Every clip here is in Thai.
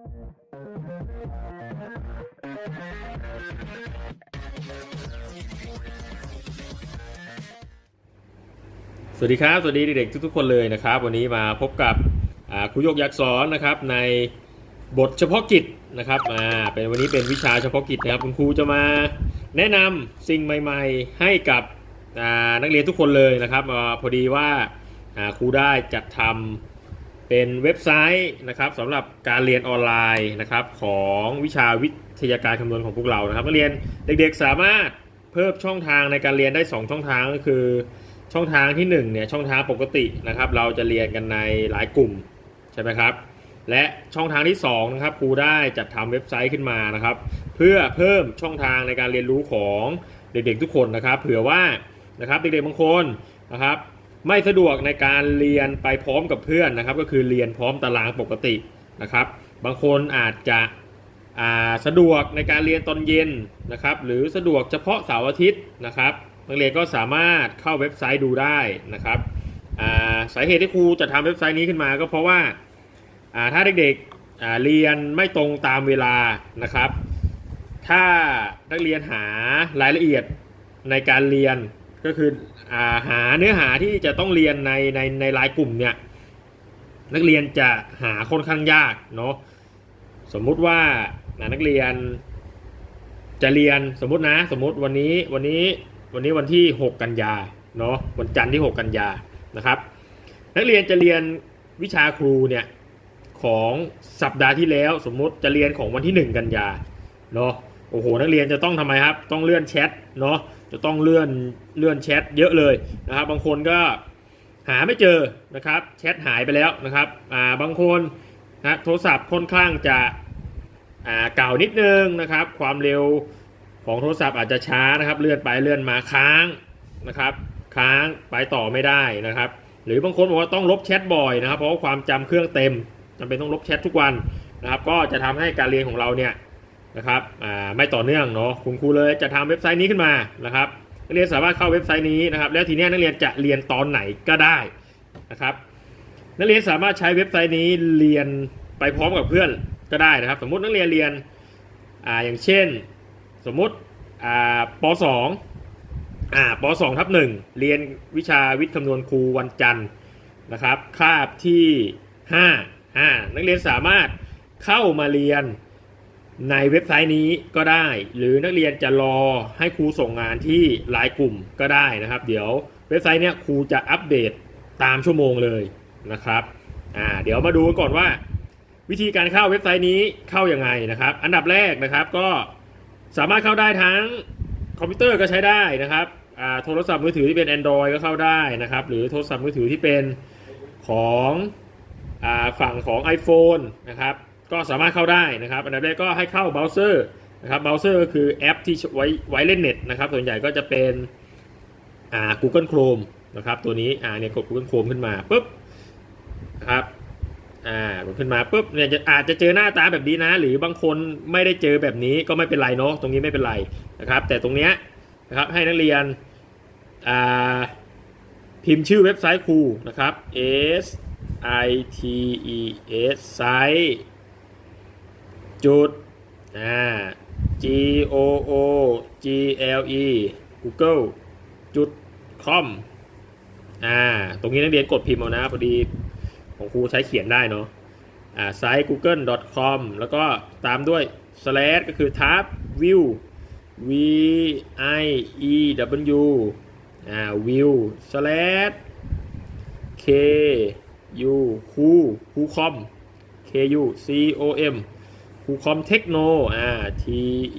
สวัสดีครับ สวัสดีเด็กๆทุกๆคนเลยนะครับ วันนี้มาพบกับครูโยกยักษ์สอนนะครับในบทเฉพาะกิจนะครับอ่าเป็นวันนี้เป็นวิชาเฉพาะกิจนะครับคุณครูจะมาแนะนำสิ่งใหม่ ๆ ให้กับนักเรียนทุกคนเลยนะครับอพอดีว่าอ่าครูได้จัดทำ เป็นเว็บไซต์นะครับสำหรับการเรียนออนไลน์นะครับของวิชาวิทยาการคำนวณของพวกเรานะครับนักเรียนเด็กๆสามารถเพิ่มช่องทางในการเรียนได้ 2 ช่องทางก็คือช่องทางที่1เนี่ยช่องทางปกตินะครับเราจะเรียนกันในหลายกลุ่มใช่ไหมครับและช่องทางที่2นะครับครูได้จัดทำเว็บไซต์ขึ้นมานะครับ เพื่อเพิ่มช่องทางในการเรียนรู้ของเด็กๆทุกคนนะครับ เผื่อว่านะครับเด็กๆบางคนนะครับ ไม่สะดวกในการเรียนไปพร้อมกับเพื่อนนะครับ ก็คือเรียนพร้อมตารางปกตินะครับ บางคนอาจจะสะดวกในการเรียนตอนเย็นนะครับ หรือสะดวกเฉพาะเสาร์อาทิตย์นะครับนักเรียนก็สามารถเข้าเว็บไซต์ดูได้นะครับาสาเหตุที่ครูจะทำเว็บไซต์นี้ขึ้นมาก็เพราะว่าาถ้าเด็กๆเรียนไม่ตรงตามเวลานะครับ ถ้านักเรียนหารายละเอียดในการเรียน ก็คืออาหาเนื้อหาที่จะต้องเรียนในในในรายกลุ่มเนี่ยนักเรียนจะหาค่อนข้างยากเนาะสมมุติว่านักเรียนจะเรียนสมมตินะสมมติวันนี้วันนี้วันนี้วันที่ 6 กันยาเนาะวันจันทร์ที่ 6 กันยานะครับ นักเรียนจะเรียนวิชาครูเนี่ยของสัปดาห์ที่แล้ว สมมุติจะเรียนของวันที่ 1 กันยาเนาะโอ้โหนักเรียนจะต้องทำไมครับ ต้องเลื่อนแชทเนาะ จะต้องเลื่อนเลื่อนแชทเยอะเลยนะครับ บางคนก็หาไม่เจอนะครับแชทหายไปแล้วนะครับอ่าบางคนนะโทรศัพท์ค่อนข้างจะอ่าเก่านิดนึงนะครับ ความเร็วของโทรศัพท์อาจจะช้านะครับ เลื่อนไปเลื่อนมาค้างนะครับ ค้างไปต่อไม่ได้นะครับ หรือบางคนบอกว่าต้องลบแชทบ่อยนะครับ เพราะว่าความจำเครื่องเต็มจำเป็นต้องลบแชททุกวันนะครับ ก็จะทำให้การเรียนของเราเนี่ย นะครับอ่าไม่ต่อเนื่องเนาะคุณครูเลยจะทำเว็บไซต์นี้ขึ้นมานะครับนักเรียนสามารถเข้าเว็บไซต์นี้นะครับ แล้วทีนี้นักเรียนจะเรียนตอนไหนก็ได้นะครับ นักเรียนสามารถใช้เว็บไซต์นี้เรียนไปพร้อมกับเพื่อนก็ได้นะครับ สมมุตินักเรียนเรียนอ่าอย่างเช่น สมมุติอ่าป .2 อ่าป .2 ทับ1เรียนวิชาวิทย์คำนวณครูวันจันทร์นะครับ คาบที่5อ่านักเรียนสามารถเข้ามาเรียน ในเว็บไซต์นี้ก็ได้ หรือนักเรียนจะรอให้ครูส่งงานที่ไลน์กลุ่มก็ได้นะครับ เดี๋ยวเว็บไซต์เนี้ยครูจะอัปเดตตามชั่วโมงเลยนะครับอ่าเดี๋ยวมาดูกันก่อนว่า วิธีการเข้าเว็บไซต์นี้เข้ายังไงนะครับ อันดับแรกนะครับก็สามารถเข้าได้ทั้งคอมพิวเตอร์ก็ใช้ได้นะครับอ่าโทรศัพท์มือถือที่เป็น Android ก็เข้าได้นะครับ หรือโทรศัพท์มือถือที่เป็นของอ่าฝั่งของ iPhone นะครับ ก็สามารถเข้าได้นะครับ อันดับแรกก็ให้เข้าเบราว์เซอร์นะครับเบราว์เซอร์ก็คือแอปที่ไว้ไว้เล่นเน็ตนะครับ ส่วนใหญ่ก็จะเป็นอ่า Google Chrome นะครับ ตัวนี้อ่าเนี่ยกด Google Chrome ขึ้นมาปุ๊บนะครับอ่ากดขึ้นมาปุ๊บเนี่ยจะอาจจะเจอหน้าตาแบบนี้นะ หรือบางคนไม่ได้เจอแบบนี้ก็ไม่เป็นไรเนาะตรงนี้ไม่เป็นไรนะครับ แต่ตรงเนี้ยนะครับให้นักเรียนอ่าพิมพ์ชื่อเว็บไซต์ครูนะครับ s i t e s ไซต์ จุดอ่า g o o g l e google จุด com อ่า ตรงนี้นักเรียนกดพิมพ์เอานะ พอดีของครูใช้เขียนได้เนาะ อ่า ไซต์ google.com แล้วก็ตามด้วย slash ก็คือ tab view v i e w อ่า view slash k u คูคูคอม k u c o m คูคอมเทคโนอ่า t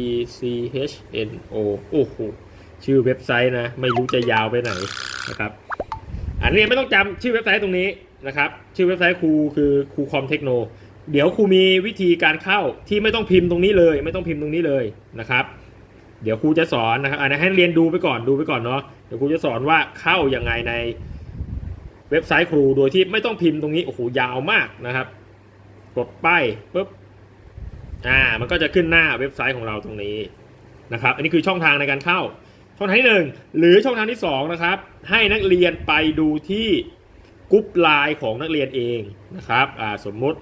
e c h n o โอ้โหชื่อเว็บไซต์นะ ไม่รู้จะยาวไปไหนนะครับ อันนี้ไม่ต้องจำชื่อเว็บไซต์ตรงนี้นะครับ ชื่อเว็บไซต์ครูคือครูคอมเทคโนเดี๋ยวครูมีวิธีการเข้าที่ไม่ต้องพิมพ์ตรงนี้เลย ไม่ต้องพิมพ์ตรงนี้เลยนะครับ เดี๋ยวครูจะสอนนะครับอันนี้ให้เรียนดูไปก่อนดูไปก่อนเนาะเดี๋ยวครูจะสอนว่าเข้ายังไงในเว็บไซต์ครูโดยที่ไม่ต้องพิมพ์ตรงนี้โอ้โหยาวมากนะครับ กดป้ายปุ๊บ อ่ามันก็จะขึ้นหน้าเว็บไซต์ของเราตรงนี้นะครับ อันนี้คือช่องทางในการเข้า ช่องทางที่หนึ่งหรือช่องทางที่สองนะครับ ให้นักเรียนไปดูที่กรุ๊ปไลน์ของนักเรียนเองนะครับอ่าสมมุติ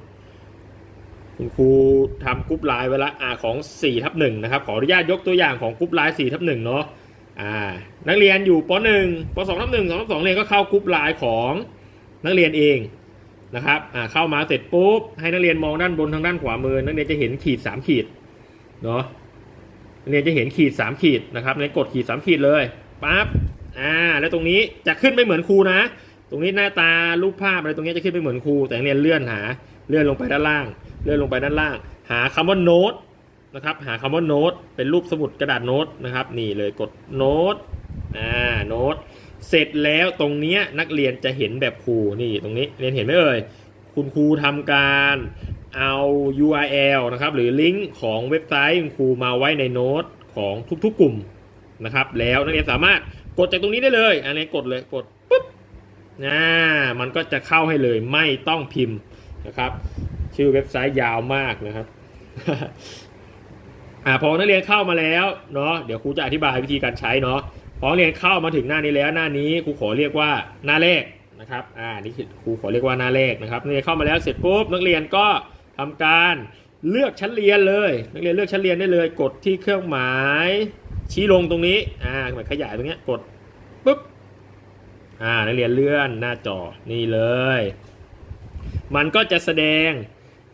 คุณครูทำกรุ๊ปไลน์ไว้ละอ่าของ4ทับหนึ่งนะครับขออนุญาตยกตัวอย่างของกรุ๊ปไลน์4ทับหนึ่งเนาะอ่านักเรียนอยู่ป .1 ป .2 ทับหนึ่งสองทับสองเรียนก็เข้ากรุ๊ปไลน์ของนักเรียนเอง นะครับอ่าเข้ามาเสร็จปุ๊บให้นักเรียนมองด้านบนทางด้านขวามือนักเรียนจะเห็นขีด 3 ขีดเนาะนักเรียนจะเห็นขีด 3 ขีดนะครับในกดขีด 3 ขีดเลยปั๊บอ่าแล้วตรงนี้จะขึ้นไม่เหมือนครูนะ ตรงนี้หน้าตารูปภาพอะไรตรงนี้จะขึ้นไปเหมือนครู แต่นักเรียนเลื่อนหาเลื่อนลงไปด้านล่าง เลื่อนลงไปด้านล่าง หาคำว่าโน้ตนะครับหาคำว่าโน้ตเป็นรูปสมุดกระดาษโน้ตนะครับนี่เลยกดโน้ตอ่าโน้ต เสร็จแล้วตรงเนี้ยนักเรียนจะเห็นแบบครูนี่ตรงนี้เรียนเห็นไหมเอ่ยคุณครูทำการเอา URL นะครับหรือลิงก์ของเว็บไซต์คุณครูมาไว้ในโน้ตของทุกๆกลุ่มนะครับ แล้วนักเรียนสามารถกดจากตรงนี้ได้เลยอันนี้กดเลยกดปุ๊บอ่ามันก็จะเข้าให้เลยไม่ต้องพิมพ์นะครับ ชื่อเว็บไซต์ยาวมากนะครับอ่าพอนักเรียนเข้ามาแล้วเนาะเดี๋ยวครูจะอธิบายวิธีการใช้เนาะ พอเรียนเข้ามาถึงหน้านี้แล้วหน้านี้ครูขอเรียกว่าหน้าแรกนะครับ อ่า นี่คือครูขอเรียกว่าหน้าแรกนะครับนักเรียนเข้ามาแล้วเสร็จปุ๊บนักเรียนก็ทำการเลือกชั้นเรียนเลย นักเรียนเลือกชั้นเรียนได้เลย กดที่เครื่องหมาย ชี้ลงตรงนี้ อ่าเหมือนขยายตรงเนี้ยกดปุ๊บ อ่า นักเรียนเลื่อนหน้าจอ นี่เลย มันก็จะแสดง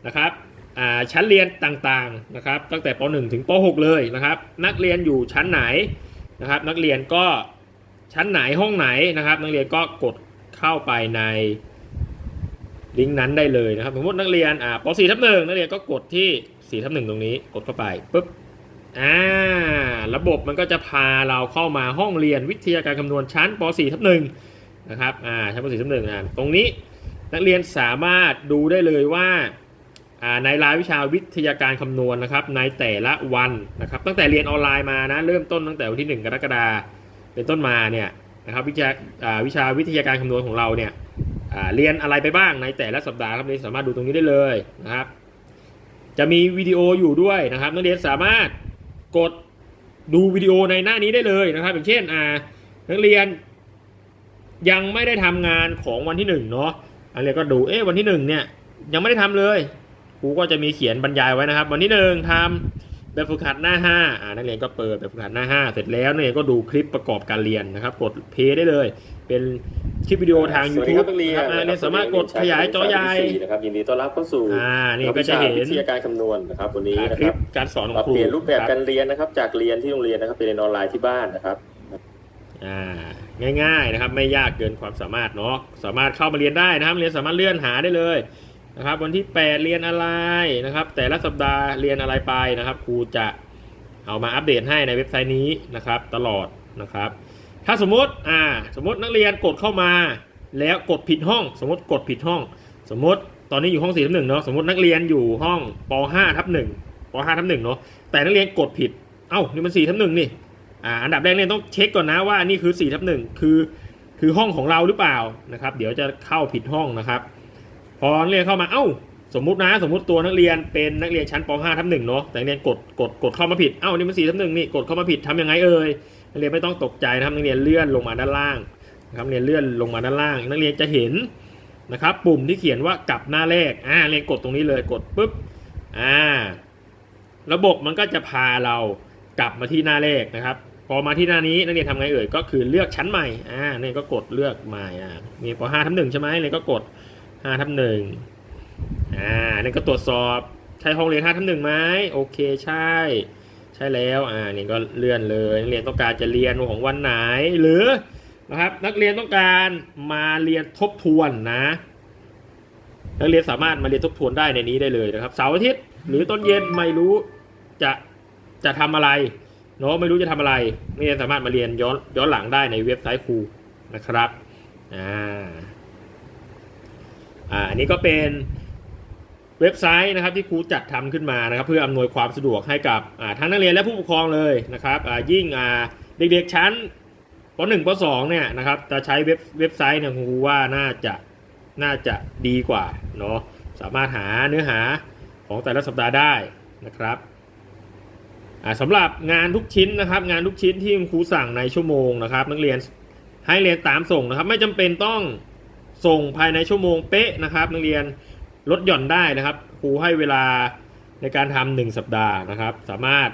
นะครับอ่าชั้นเรียนต่างๆนะครับ ตั้งแต่ป .1 ถึงป .6 เลยนะครับ นักเรียนอยู่ชั้นไหน นะครับ นักเรียนก็ชั้นไหนห้องไหนนะครับ นักเรียนก็กดเข้าไปในลิงก์นั้นได้เลยนะครับสมมตินักเรียนอ่าป .4 ทับหนึ่งนักเรียนก็กดที่ 4ทับหนึ่งตรงนี้กดเข้าไปปุ๊บอ่าระบบมันก็จะพาเราเข้ามาห้องเรียนวิทยาการคำนวณชั้นป .4 ทับหนึ่งนะครับอ่าชั้นป .4 ทับหนึ่งอ่าตรงนี้นักเรียนสามารถดูได้เลยว่า ในรายวิชาวิทยาการคำนวณนะครับในแต่ละวันนะครับตั้งแต่เรียนออนไลน์มานะเริ่มต้นตั้งแต่วันที่ 1 กรกฎาคมเป็นต้นมาเนี่ยนะครับวิชาวิชาวิทยาการคำนวณของเราเนี่ยเรียนอะไรไปบ้างในแต่ละสัปดาห์ครับนักเรียนสามารถดูตรงนี้ได้เลยนะครับ จะมีวิดีโออยู่ด้วยนะครับนักเรียนสามารถกดดูวิดีโอในหน้านี้ได้เลยนะครับ อย่างเช่นนักเรียนยังไม่ได้ทำงานของวันที่หนึ่งเนาะอันเรียนก็ดูเอ๊ะวันที่หนึ่งเนี่ยยังไม่ได้ทำเลย รูก็จะมีเขียนบรรยายไว้นะครับ วันที่หนึ่งทำแบบฝึกหัดหน้าห้าอ่านักเรียนก็เปิดแบบฝึกหัดหน้าห้าเสร็จแล้วนักเรียนก็ดูคลิปประกอบการเรียนนะครับ กดเพย์ได้เลย เป็นคลิปวิดีโอทางสวัสดีค YouTube รับนักเรียนนะครับอ่าเรียนสามารถกดขยายจอใหญ่นะครับยินดีต้อนรับเข้าสู่อ่านี่ก็จะเห็นวิทยาการคำนวณนะครับวันนี้อ่านะคคลิรัปบการสอนขอปรังบครูเปลี่ยนรูปแบบคการเรียนนะครับ จากเรียนที่โรงเรียนนะครับไปเรียนออนไลน์ที่บ้านนะครับอ่าง่ายๆนะครับไม่ยากเกินความสามารถเนาะสามารถเข้ามาเรียนได้นะครับเรียนสามารถเลื่อนหาได้เลย นะครับ วันที่ 8 เรียนอะไรนะครับ แต่ละสัปดาห์เรียนอะไรไปนะครับ ครูจะเอามาอัปเดตให้ในเว็บไซต์นี้นะครับ ตลอดนะครับ ถ้าสมมติอ่าสมมตินักเรียนกดเข้ามา แล้วกดผิดห้อง สมมติกดผิดห้อง สมมติตอนนี้อยู่ห้อง4ทับหนึ่งเนาะสมมตินักเรียนอยู่ห้องป .5 ทับหนึ่งป .5 ทับหนึ่งเนาะแต่นักเรียนกดผิดเอ้านี่มัน4ทับหนึ่งนี่อ่าอันดับแรกเนี่ยต้องเช็คก่อนนะว่านี่คือ4ทับหนึ่งคือคือห้องของเราหรือเปล่านะครับ เดี๋ยวจะเข้าผิดห้องนะครับ พอเรียนเข้ามาเอ้า สมมุตินะสมมุติตัวนักเรียนเป็นนักเรียนชั้นป .5 ทับหนึ่งเนาะแต่นักเรียนกดกดกดเข้ามาผิดเอ้านี่มัน4ทับหนึ่งนี่กดเข้ามาผิดทำยังไงเอ่ยนักเรียนไม่ต้องตกใจนะครับนักเรียนเลื่อนลงมาด้านล่างนะครับนักเรียนเลื่อนลงมาด้านล่าง นักเรียนจะเห็นนะครับปุ่มที่เขียนว่ากลับหน้าแรกอ่าเรียนกดตรงนี้เลยกดปุ๊บอ่าระบบมันก็จะพาเรากลับมาที่หน้าแรกนะครับ พอมาที่หน้านี้นักเรียนทำไงเอ่ยก็คือเลือกชั้นใหม่อ่าเนี่ยก็กดเลือกใหม่อ่ามีป .5 ทับหนึ่งใช่ไหมเลยก็กด 5ทับหนึ่งอ่านี่ก็ตรวจสอบใช่ห้องเรียน5ทับหนึ่งไหมโอเคใช่ ใช่แล้วอ่านี่ก็เลื่อนเลยนักเรียนต้องการจะเรียนของวันไหนหรือนะครับนักเรียนต้องการมาเรียนทบทวนนะ นักเรียนสามารถมาเรียนทบทวนได้ในนี้ได้เลยนะครับเสาร์อาทิตย์หรือตอนเย็นไม่รู้จะจะทำอะไรเนาะไม่รู้จะทำอะไรนักเรียนสามารถมาเรียนย้อนย้อนหลังได้ในเว็บไซต์ครูนะครับอ่า อ่าอันนี้ก็เป็นเว็บไซต์นะครับที่ครูจัดทำขึ้นมานะครับ เพื่ออำนวยความสะดวกให้กับทั้งนักเรียนและผู้ปกครองเลยนะครับยิ่งเด็กๆชั้นป .1 ป .2 เนี่ยนะครับจะใช้เว็บเว็บไซต์เนี่ยครูว่าน่าจะน่าจะดีกว่าเนาะสามารถหาเนื้อหาของแต่ละสัปดาห์ได้นะครับสำหรับงานทุกชิ้นนะครับ งานทุกชิ้นที่คุณครูสั่งในชั่วโมงนะครับ นักเรียนให้เรียนตามส่งนะครับ ไม่จำเป็นต้อง ส่งภายในชั่วโมงเป๊ะนะครับนักเรียนลดหย่อนได้นะครับครูให้เวลาในการทำหนึ่งสัปดาห์นะครับ สามารถ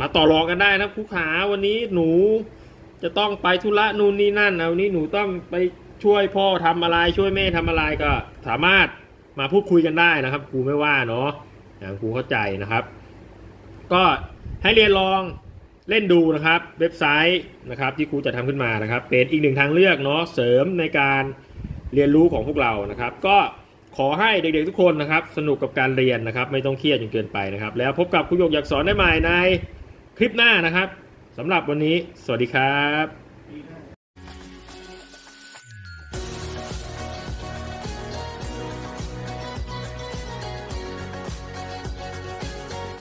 มาต่อรองกันได้นะครูขาวันนี้หนูจะต้องไปธุระนู่นนี่นั่นเอาวันนี้หนูต้องไปช่วยพ่อทำอะไรช่วยแม่ทำอะไรก็สามารถมาพูดคุยกันได้นะครับครูไม่ว่าเนาะอย่างครูเข้าใจนะครับ ก็ให้เรียนลองเล่นดูนะครับ เว็บไซต์นะครับที่ครูจะทำขึ้นมานะครับ เป็นอีกหนึ่งทางเลือกเนาะเสริมในการ เรียนรู้ของพวกเรานะครับ ก็ขอให้เด็กๆทุกคนนะครับ สนุกกับการเรียนนะครับ ไม่ต้องเครียดจนเกินไปนะครับ แล้วพบกับครูหยกอยากสอนได้ใหม่ในคลิปหน้านะครับสำหรับวันนี้ สวัสดีครับ